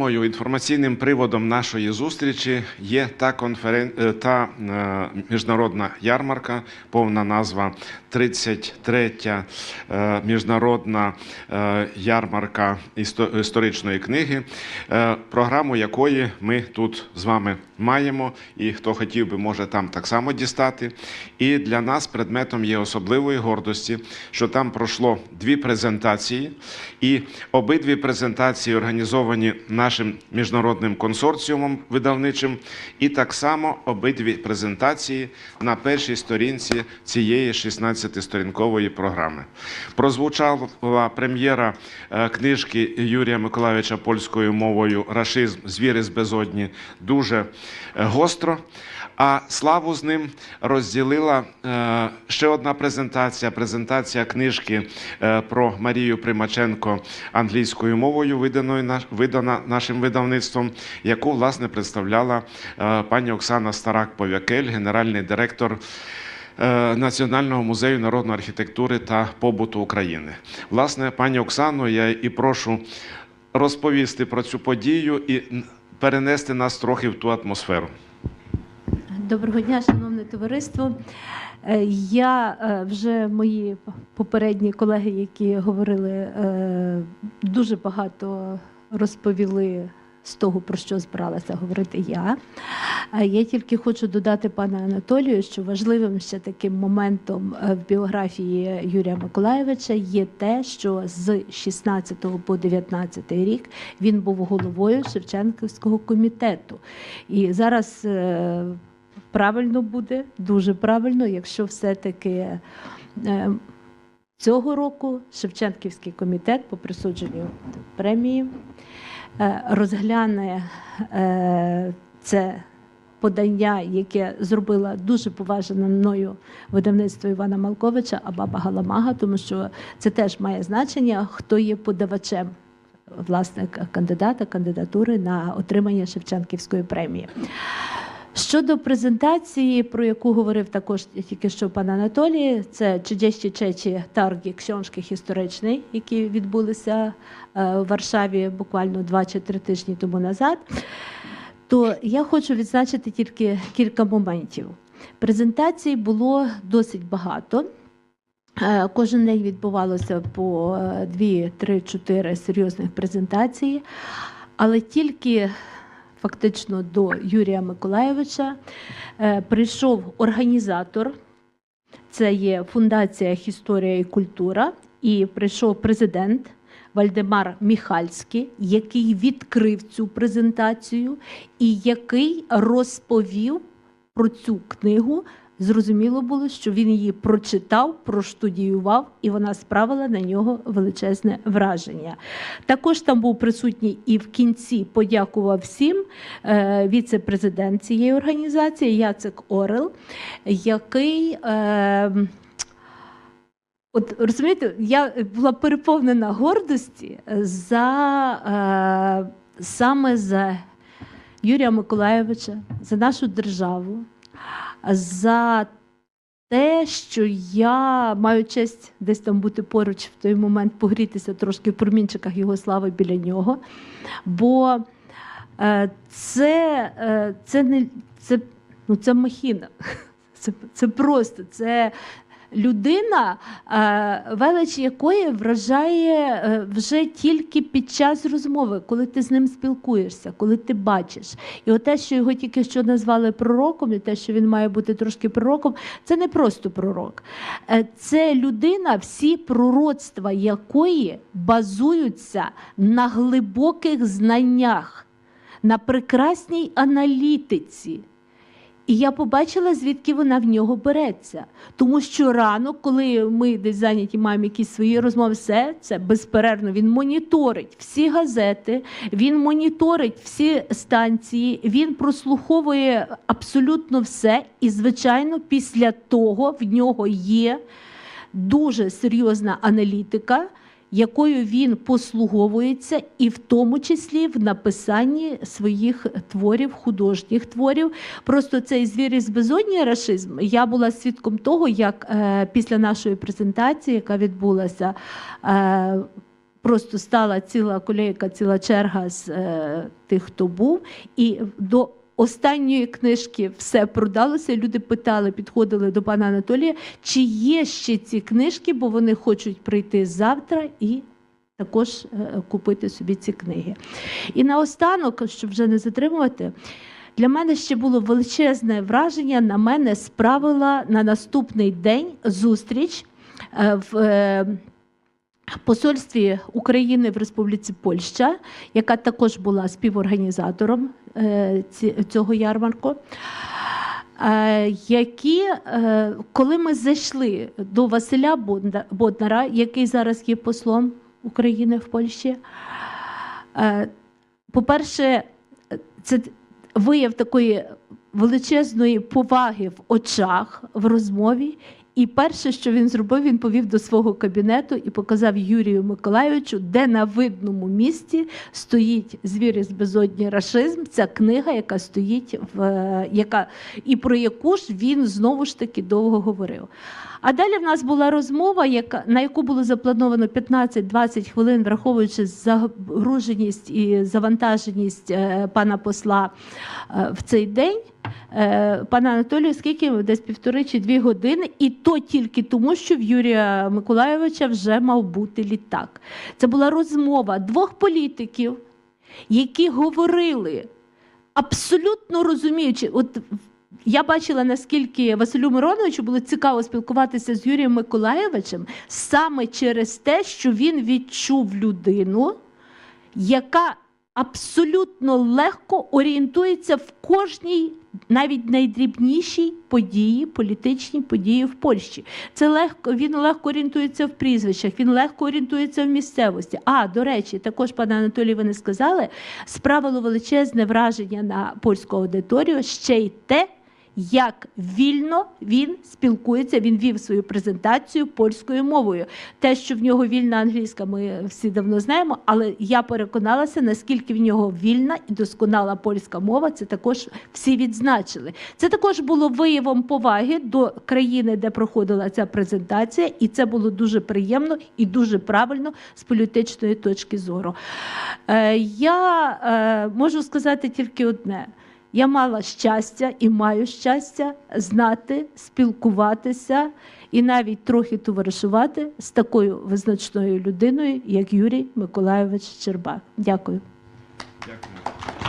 Мою інформаційним приводом нашої зустрічі є та конферен... е, та е, міжнародна ярмарка, повна назва 33-я е, міжнародна ярмарка історичної книги, програму якої ми тут з вами маємо, і хто хотів би, може там так само дістати. І для нас предметом є особливої гордості, що там пройшло дві презентації, і обидві презентації організовані нашим міжнародним консорціумом видавничим, і так само обидві презентації на першій сторінці цієї 16-сторінкової програми. Прозвучала прем'єра е, книжки Юрія Миколайовича польською мовою Рашизм Звіри з безодні дуже е, гостро. А славу з ним розділила е, ще одна презентація презентація книжки про Марію Примаченко англійською мовою, видана нашим видавництвом, яку власне представляла е, пані Оксана Старак-Повякель, генеральний директор. е, Національного музею народної архітектури та побуту України. Власне, пані Оксано, я і прошу розповісти про цю подію і перенести нас трохи в ту атмосферу. Доброго дня, шановне товариство. Е, Я вже мої попередні колеги, які говорили, дуже багато розповіли з того, про що збиралася говорити я. Я тільки хочу додати пане Анатолію, що важливим ще таким моментом е, в біографії Юрія Миколаєвича є те, що з 16 по 19 рік він був головою Шевченківського комітету. І зараз е, правильно буде, дуже правильно, якщо все-таки е, цього року Шевченківський комітет по присудженню премії е, розгляне е, це подання, яке зробила дуже поважена мною видавництво Івана Малковича, а баба Галамага, тому що це теж має значення, хто є подавачем. Власне, кандидата, кандидатури на отримання Шевченківської премії. Щодо презентації, про яку говорив також тільки що пан Анатолій, це чудєщі чечі тарги ксьоншки історичний, які відбулися е, в Варшаві буквально два чи три тижні тому назад. То я хочу відзначити тільки кілька моментів. Презентацій було досить багато. Е, Кожен день відбувалося по е, дві, три, чотири серйозних презентації, але тільки фактично до Юрія Миколаєвича е, прийшов організатор. Це є фундація Історія і культура, і прийшов президент Вальдемар Міхальський, який відкрив цю презентацію і який розповів про цю книгу. Зрозуміло було, що він її прочитав, проштудіював, і вона справила на нього величезне враження. Також там був присутній і в кінці подякував всім е, віце-президент цієї організації Яцек Орел, який. Е, От розумієте, я була переповнена гордості за е, саме за Юрія Миколаєвича, за нашу державу, за те, що я маю честь десь там бути поруч в той момент, погрітися трошки в промінчиках його слави біля нього. Бо е, це, е, це не це, ну, це махіна. Це, це просто це людина, е, велич якої вражає е, вже тільки під час розмови, коли ти з ним спілкуєшся, коли ти бачиш. І те, що його тільки що назвали пророком, і те, що він має бути трошки пророком, це не просто пророк. Е, Це людина, всі пророцтва якої базуються на глибоких знаннях, на прекрасній аналітиці. І я побачила, звідки вона в нього береться. Тому що рано, коли ми десь зайняті маємо якісь свої розмови, все це безперервно. Він моніторить всі газети, він моніторить всі станції, він прослуховує абсолютно все. І, звичайно, після того в нього є дуже серйозна аналітика. Якою він послуговується, і в тому числі в написанні своїх творів, художніх творів. Просто цей звір із безодні рашизм. Я була свідком того, як е, після нашої презентації, яка відбулася е, просто стала ціла колейка, ціла черга з е, тих, хто був. І до останньої книжки все продалося. Люди питали, підходили до пана Анатолія, чи є ще ці книжки, бо вони хочуть прийти завтра і також е, купити собі ці книги. І наостанок, щоб вже не затримувати, для мене ще було величезне враження. На мене справила на наступний день зустріч е, в е, посольстві України в Республіці Польща, яка також була співорганізатором е, цього ярмарку. Е, Які, е, коли ми зайшли до Василя Боднара, який зараз є послом України в Польщі, по-перше, це вияв такої величезної поваги в очах в розмові. І перше, що він зробив, він повів до свого кабінету і показав Юрію Миколайовичу, де на видному місці стоїть звірість безодні рашизм. Ця книга, яка стоїть в е, яка і про яку ж він знову ж таки довго говорив. А далі в нас була розмова, яка, на яку було заплановано 15-20 хвилин, враховуючи загруженість і завантаженість е, пана посла е, в цей день. Е, Пане Анатолію, скільки десь півтори чи дві години, і то тільки тому, що в Юрія Миколайовича вже мав бути літак. Це була розмова двох політиків, які говорили абсолютно розуміючи, от я бачила, наскільки Василю Мироновичу було цікаво спілкуватися з Юрієм Миколаєвичем саме через те, що він відчув людину, яка абсолютно легко орієнтується в кожній, навіть найдрібніші події, політичні події в Польщі. Це легко, він легко орієнтується в прізвищах, він легко орієнтується в місцевості. А, до речі, також, пане Анатолій, ви не сказали, справило величезне враження на польську аудиторію ще й те, як вільно він спілкується, він вів свою презентацію польською мовою. Те, що в нього вільна англійська, ми всі давно знаємо, але я переконалася, наскільки в нього вільна і досконала польська мова, це також всі відзначили. Це також було виявом поваги до країни, де проходила ця презентація, і це було дуже приємно і дуже правильно з політичної точки зору. Е, я е, можу сказати тільки одне. Я мала щастя і маю щастя знати, спілкуватися і навіть трохи товаришувати з такою визначною людиною, як Юрій Миколайович Чербак. Дякую. Дякую.